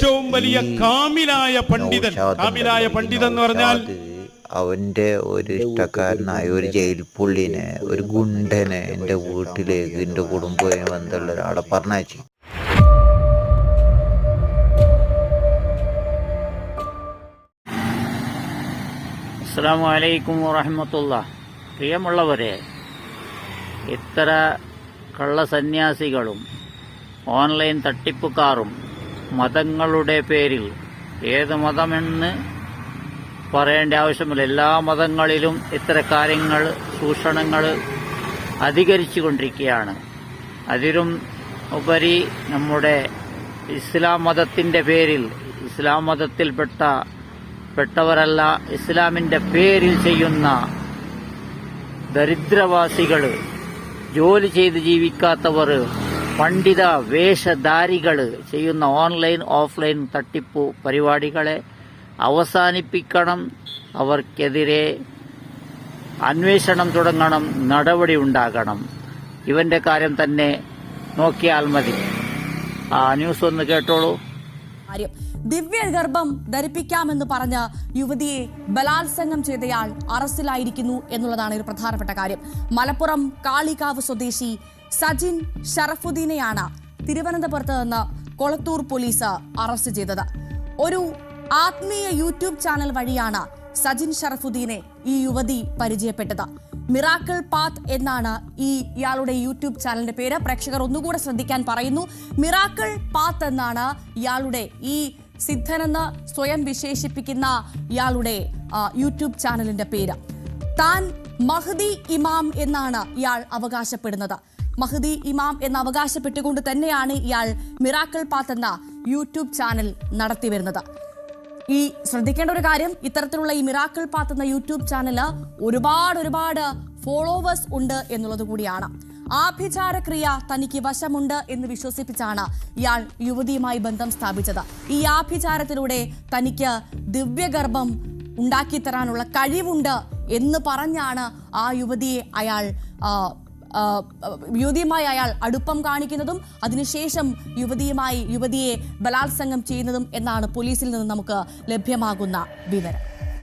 ഏറ്റവും വലിയ കാമിലായ പണ്ഡിതൻ. കാമിലായ പണ്ഡിതൻ എന്ന് പറഞ്ഞാൽ അവന്റെ ഒരു ഇഷ്ടക്കാരനായ ഒരു ജയിൽ പുള്ളിനെ ഒരു ഗുണ്ടനെ എന്റെ വീട്ടിലേക്ക് എന്റെ കുടുംബവുമായി ബന്ധമുള്ള ഒരാളെ പറഞ്ഞയച്ചു. അസ്സാം വലൈക്കും വറഹമത്തുള്ള പ്രിയമുള്ളവരെ ഇത്ര കള്ളസന്യാസികളും ഓൺലൈൻ തട്ടിപ്പുകാരും മതങ്ങളുടെ പേരിൽ ഏത് മതമെന്ന് പറയേണ്ട ആവശ്യമില്ല. എല്ലാ മതങ്ങളിലും ഇത്തര കാര്യങ്ങൾ ചൂഷണങ്ങൾ അധികരിച്ചു കൊണ്ടിരിക്കുകയാണ് അതിലും ഉപരി നമ്മുടെ ഇസ്ലാം മതത്തിന്റെ പേരിൽ ഇസ്ലാം മതത്തിൽപ്പെട്ട പെട്ടവരല്ല ഇസ്ലാമിന്റെ പേരിൽ ചെയ്യുന്ന ദരിദ്രവാസികൾ ജോലി ചെയ്ത് ജീവിക്കാത്തവർ പണ്ഡിത വേഷധാരികൾ ചെയ്യുന്ന ഓൺലൈൻ ഓഫ്ലൈൻ തട്ടിപ്പു പരിപാടികളെ അവസാനിപ്പിക്കണം. അവർക്കെതിരെ അന്വേഷണം തുടങ്ങണം നടപടി ഉണ്ടാകണം. ഇവന്റെ കാര്യം തന്നെ നോക്കിയാൽ മതി. ആ ന്യൂസ് ഒന്ന് കേട്ടോളൂ. ദിവ്യഗർഭം ധരിപ്പിക്കാമെന്ന് പറഞ്ഞ് യുവതിയെ ബലാത്സംഗം ചെയ്തയാൾ അറസ്റ്റിലായിരിക്കുന്നു എന്നുള്ളതാണ് ഒരു പ്രധാനപ്പെട്ട കാര്യം. മലപ്പുറം കാളികാവ് സ്വദേശി സജിൻ ഷറഫുദ്ദീനെയാണ് തിരുവനന്തപുരത്ത് നിന്ന് കൊളത്തൂർ പോലീസ് അറസ്റ്റ് ചെയ്തത്. ഒരു ആത്മീയ യൂട്യൂബ് ചാനൽ വഴിയാണ് സജിൻ ഷറഫുദ്ദീനെ ഈ യുവതി പരിചയപ്പെട്ടത്. മിറാക്കിൾ പാത്ത് എന്നാണ് ഈ ഇയാളുടെ യൂട്യൂബ് ചാനലിന്റെ പേര്. പ്രേക്ഷകർ ഒന്നുകൂടെ ശ്രദ്ധിക്കാൻ പറയുന്നു. മിറാക്കിൾ പാത്ത് എന്നാണ് ഇയാളുടെ ഈ സിദ്ധനെന്ന് സ്വയം വിശേഷിപ്പിക്കുന്ന ഇയാളുടെ യൂട്യൂബ് ചാനലിന്റെ പേര്. താൻ മഹദി ഇമാം എന്നാണ് ഇയാൾ അവകാശപ്പെടുന്നത്. മഹദി ഇമാം എന്ന് അവകാശപ്പെട്ടുകൊണ്ട് തന്നെയാണ് ഇയാൾ മിറാക്കിൾ പാത്ത് എന്ന യൂട്യൂബ് ചാനൽ നടത്തി വരുന്നത്. ഈ ശ്രദ്ധിക്കേണ്ട ഒരു കാര്യം ഇത്തരത്തിലുള്ള ഈ മിറാക്കിൾ പാത്ത് എന്ന യൂട്യൂബ് ചാനൽ ഒരുപാട് ഒരുപാട് ഫോളോവേഴ്സ് ഉണ്ട് എന്നുള്ളത് കൂടിയാണ്. ആഭിചാരക്രിയ തനിക്ക് വശമുണ്ട് എന്ന് വിശ്വസിപ്പിച്ചാണ് ഇയാൾ യുവതിയുമായി ബന്ധം സ്ഥാപിച്ചത്. ഈ ആഭിചാരത്തിലൂടെ തനിക്ക് ദിവ്യഗർഭം ഉണ്ടാക്കിത്തരാനുള്ള കഴിവുണ്ട് എന്ന് പറഞ്ഞാണ് ആ യുവതിയെ അയാൾ യുവതിയുമായി അയാൾ അടുപ്പം കാണിക്കുന്നതും അതിനുശേഷം യുവതിയുമായി യുവതിയെ ബലാത്സംഗം ചെയ്യുന്നതും എന്നാണ് പോലീസിൽ നിന്ന് നമുക്ക് ലഭ്യമാകുന്ന വിവരം.